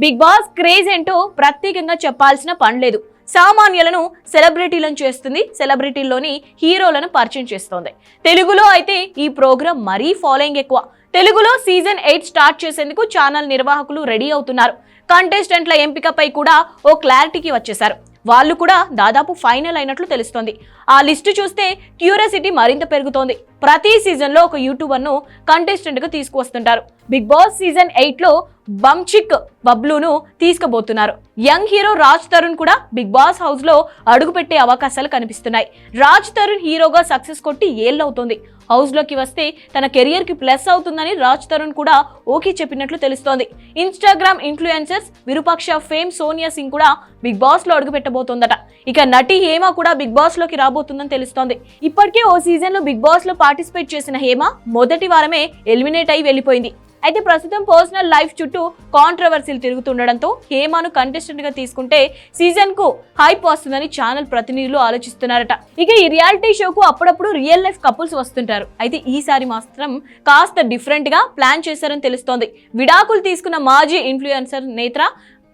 Big boss craze ఏంటో ప్రత్యేకంగా చెప్పాల్సిన పని లేదు. సామాన్యులను సెలబ్రిటీలను చేస్తుంది. సెలబ్రిటీల్లోని హీరోలను పరిచయం చేస్తోంది. తెలుగులో అయితే ఈ ప్రోగ్రాం మరీ ఫాలోయింగ్ ఎక్కువ. తెలుగులో సీజన్ ఎయిట్ స్టార్ట్ చేసేందుకు ఛానల్ నిర్వాహకులు రెడీ అవుతున్నారు. కంటెస్టెంట్ల ఎంపికపై కూడా ఓ క్లారిటీకి వచ్చేశారు. వాళ్ళు కూడా దాదాపు ఫైనల్ అయినట్లు తెలుస్తోంది. ఆ లిస్టు చూస్తే క్యూరియాసిటీ మరింత పెరుగుతోంది. ప్రతి సీజన్లో ఒక యూట్యూబర్ను కంటెస్టెంట్గా తీసుకువస్తుంటారు. బిగ్ బాస్ సీజన్ ఎయిట్లో బంచిక్ బబ్లూను తీసుకుపోతున్నారు. యంగ్ హీరో రాజ్ తరుణ్ కూడా బిగ్ బాస్ హౌస్లో అడుగుపెట్టే అవకాశాలు కనిపిస్తున్నాయి. రాజ్ తరుణ్ హీరోగా సక్సెస్ కొట్టి ఏళ్ళవుతోంది. హౌస్లోకి వస్తే తన కెరియర్కి ప్లస్ అవుతుందని రాజ్ తరుణ్ కూడా ఓకే చెప్పినట్లు తెలుస్తోంది. Instagram influencers Virupaksha fame Sonia Singh కూడా బిగ్ బాస్లో అడుగుపెట్టబోతోందట. ఇక నటి హేమ కూడా బిగ్ బాస్లోకి రాబోతుందని తెలుస్తోంది. ఇప్పటికే ఓ సీజన్లో బిగ్ బాస్లో పార్టిసిపేట్ చేసిన హేమ మొదటి వారమే ఎలిమినేట్ అయి వెళ్ళిపోయింది. అయితే ప్రస్తుతం పర్సనల్ లైఫ్ చుట్టూ కాంట్రవర్సీలు తిరుగుతుండడంతో హేమను కంటెస్టెంట్గా తీసుకుంటే సీజన్కు హైప్ వస్తుందని ఛానల్ ప్రతినిధులు ఆలోచిస్తున్నారట. ఇక ఈ రియాలిటీ షోకు అప్పుడప్పుడు రియల్ లైఫ్ కపుల్స్ వస్తుంటారు. అయితే ఈసారి మాత్రం కాస్త డిఫరెంట్గా ప్లాన్ చేశారని తెలుస్తోంది. విడాకులు తీసుకున్న మాజీ ఇన్ఫ్లుయెన్సర్ నేత్ర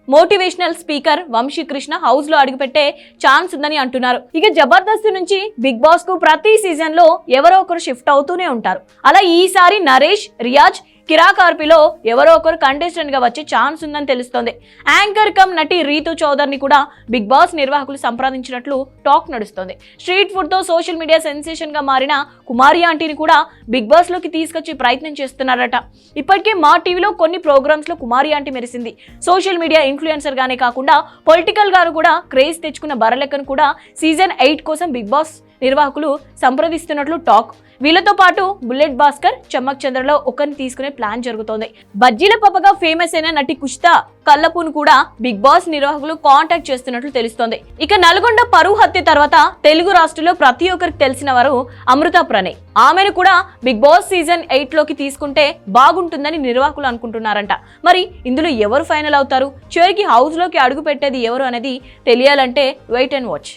మోటివేషనల్ స్పీకర్ వంశీకృష్ణ హౌస్లో అడుగుపెట్టే ఛాన్స్ ఉందని అంటున్నారు. ఇక జబర్దస్త్ నుంచి బిగ్ బాస్కు ప్రతి సీజన్లో ఎవరో ఒకరు షిఫ్ట్ అవుతూనే ఉంటారు. అలా ఈసారి నరేష్ రియాజ్ కిరాకార్పిలో ఎవరో ఒకరు కంటెస్టెంట్గా వచ్చే ఛాన్స్ ఉందని తెలుస్తోంది. యాంకర్ కమ్ నటి రీతు చౌదర్ని కూడా బిగ్ బాస్ నిర్వాహకులు సంప్రదించినట్లు టాక్ నడుస్తోంది. స్ట్రీట్ ఫుడ్తో సోషల్ మీడియా సెన్సేషన్గా మారిన కుమారి ఆంటీని కూడా బిగ్ బాస్లోకి తీసుకొచ్చే ప్రయత్నం చేస్తున్నారట. ఇప్పటికే మా టీవీలో కొన్ని ప్రోగ్రామ్స్లో కుమారి ఆంటీ మెరిసింది. సోషల్ మీడియా ఇన్ఫ్లుయెన్సర్ గానే కాకుండా పొలిటికల్ కూడా క్రేజ్ తెచ్చుకున్న బరలెక్కను కూడా సీజన్ ఎయిట్ కోసం బిగ్ బాస్ నిర్వాహకులు సంప్రదిస్తున్నట్లు టాక్. వీళ్ళతో పాటు బుల్లెట్ భాస్కర్ చమ్మక్ చంద్రలో ఒకరిని తీసుకునే ప్లాన్ జరుగుతోంది. బజ్జీల పప్పగా ఫేమస్ అయిన నటి కుష్తా కల్లపును కూడా బిగ్ బాస్ నిర్వాహకులు కాంటాక్ట్ చేస్తున్నట్లు తెలుస్తోంది. ఇక నల్గొండ పరువు హత్య తర్వాత తెలుగు రాష్ట్రంలో ప్రతి ఒక్కరికి తెలిసిన వారు అమృత ప్రణయ్. ఆమెను కూడా బిగ్ బాస్ సీజన్ ఎయిట్లోకి తీసుకుంటే బాగుంటుందని నిర్వాహకులు అనుకుంటున్నారంట. మరి ఇందులో ఎవరు ఫైనల్ అవుతారు? చివరికి హౌస్లోకి అడుగు పెట్టేది ఎవరు అనేది తెలియాలంటే వెయిట్ అండ్ వాచ్.